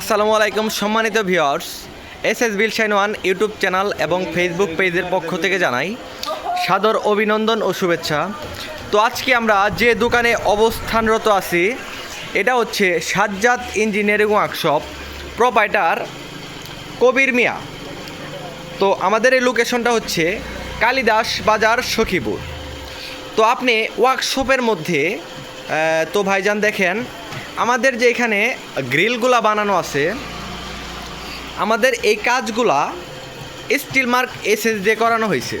আসসালামু আলাইকুম, সম্মানিত viewers S S bill shine one YouTube channel এবং ফেসবুক পেজের পক্ষ থেকে জানাই সাদর অভিনন্দন ও শুভেচ্ছা। তো আজকে আমরা যে দোকানে অবস্থানরত আছি, এটা হচ্ছে Sajjad engineering workshop, proprietor Kabir Mia. তো আমাদের এই লোকেশনটা হচ্ছে কালিদাস বাজার সখীপুর। তো আপনি ওয়ার্কশপের মধ্যে তো ভাইজান দেখেন আমাদের যে এখানে গ্রিলগুলা বানানো আছে, আমাদের এই কাজগুলা স্টিল মার্ক এসএস দিয়ে করানো হয়েছে।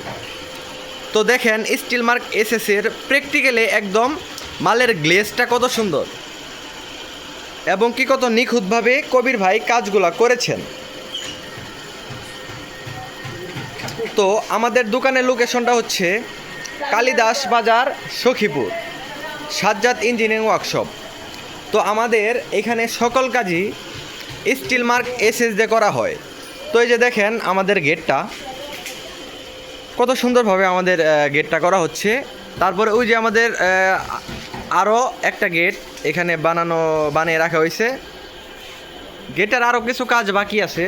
তো দেখেন, স্টিল মার্ক এসএস এর প্র্যাকটিক্যালি একদম মালের গ্লেজটা কত সুন্দর এবং কি কত নিখুঁতভাবে কবির ভাই কাজগুলা করেছেন। তো আমাদের দোকানের লোকেশনটা হচ্ছে কালিদাস বাজার সখীপুর, সাজ্জাদ ইঞ্জিনিয়ারিং ওয়ার্কশপ। তো আমাদের এখানে সকল কাজই স্টিল মার্ক এস এস দিয়ে করা হয়। তো এই যে দেখেন আমাদের গেটটা কত সুন্দরভাবে আমাদের গেটটা করা হচ্ছে। তারপরে ওই যে আমাদের আরও একটা গেট এখানে বানানো, বানিয়ে রাখা হয়েছে। গেটের আরও কিছু কাজ বাকি আছে।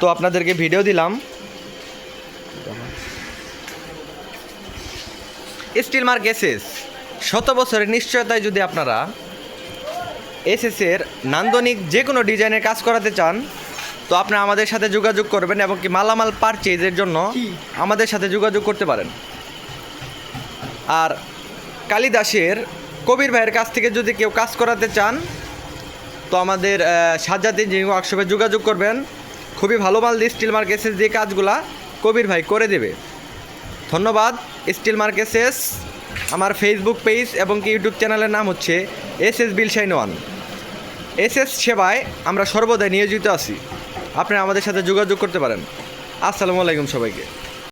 তো আপনাদেরকে ভিডিও দিলাম। স্টিল মার্ক এসএস শত বছরের নিশ্চয়তায় যদি আপনারা এসএস এর নান্দনিক যে কোনো ডিজাইনের কাজ করাতে চান তো আপনারা আমাদের সাথে যোগাযোগ করবেন এবং কি মালামাল পারচেজের জন্য আমাদের সাথে যোগাযোগ করতে পারেন। আর কালিদাসের কবির ভাইয়ের কাছ থেকে যদি কেউ কাজ করাতে চান তো আমাদের সাজ্জাদ ইঞ্জিনিয়ারিং ওয়ার্কশপে যোগাযোগ করবেন। খুবই ভালো মাল দিয়ে স্টিল মার্ক এসএস দিয়ে কাজগুলা কবির ভাই করে দেবে। ধন্যবাদ স্টিল মার্কেসেস আমার ফেসবুক পেজ এবং কি ইউটিউব চ্যানেলের নাম হচ্ছে S S bill shine one S S সেবায় আমরা সর্বদাই নিয়োজিত আছি। আপনি আমাদের সাথে যোগাযোগ করতে পারেন। আসসালামু আলাইকুম সবাইকে।